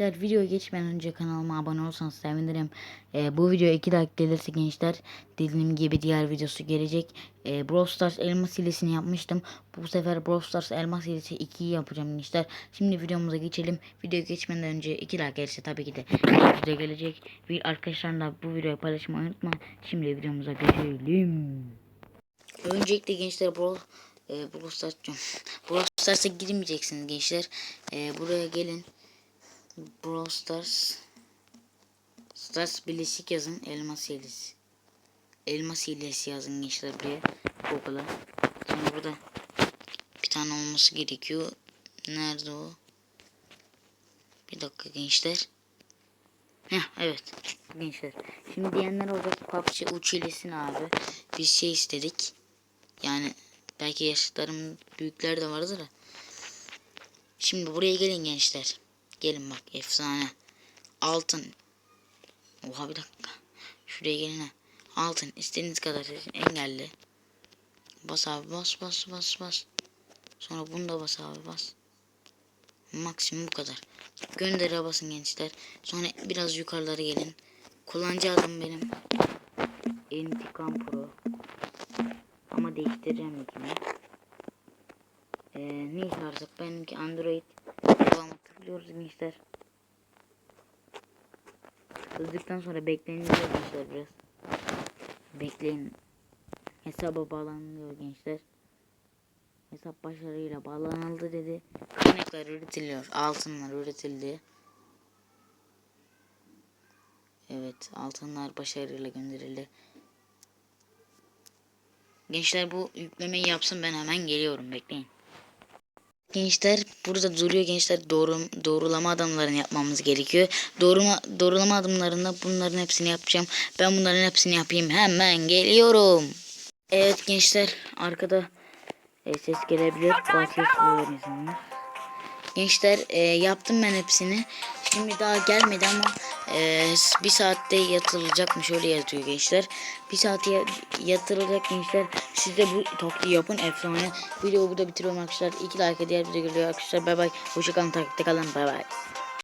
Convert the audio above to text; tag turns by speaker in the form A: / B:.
A: Gençler videoya geçmeden önce kanalıma abone olursanız sevinirim. Ee, bu video 2 dakika gelirse gençler dediğim gibi diğer videosu gelecek. Ee, Brawl Stars elmas hilesini yapmıştım. Bu sefer Brawl Stars elmas hilesi 2'yi yapacağım gençler. Şimdi videomuza geçelim. Videoya geçmeden önce 2 dakika gelirse tabii ki de video gelecek. Bir arkadaşlarla bu videoyu paylaşmayı unutma. Şimdi videomuza geçelim. Öncelikle gençler Brawl e, Brawl Stars. Brawl Stars'a girmeyeceksiniz gençler. E, buraya gelin. Brawl Stars Stars Bileşik yazın. Elmas hilesi. Elmas hilesi yazın gençler buraya. Google'a. Sonra burada bir tane olması gerekiyor. Nerede o? Bir dakika gençler. Heh, evet gençler. Şimdi diyenler olacak PUBG uç hilesini abi. Biz şey istedik. Yani belki yaşlarım büyükler de vardır da. Şimdi buraya gelin gençler. Gelin bak efsane. Altın. Oha bir dakika. Şuraya gelin. Altın. istediğiniz kadar seçin. Engelli. Bas abi bas bas bas bas. Sonra bunu da bas abi bas. Maksimum bu kadar. Göndere basın gençler. Sonra biraz yukarılara gelin. Kullanıcı adım benim. Intikam Pro. Ama değiştireceğim nickimi. Ee, neyse artık benimki Android. Devamı tıklıyoruz gençler. Tıkladıktan sonra bekleyin diyor gençler biraz. Bekleyin. Hesaba bağlanıyor gençler. Hesap başarıyla bağlanıldı dedi. Kaynaklar üretiliyor. Altınlar üretildi. Evet altınlar başarıyla gönderildi. Gençler bu yüklemeyi yapsın ben hemen geliyorum bekleyin. Gençler burada duruyor gençler doğru doğrulama adımlarını yapmamız gerekiyor. Doğruma doğrulama adımlarında bunların hepsini yapacağım. Ben bunların hepsini yapayım hemen geliyorum. Evet gençler arkada e, ses gelebilir. Gençler e, yaptım ben hepsini. Şimdi daha gelmedi ama e, bir saatte yatırılacakmış öyle yazıyor gençler. Bir saate ya- yatırılacak gençler. Siz de bu taktiği yapın efsane. Videoyu burada bitiriyorum arkadaşlar. İki like diğer video geliyor arkadaşlar. Bay bay. Hoşçakalın takipte kalın. Bay bay.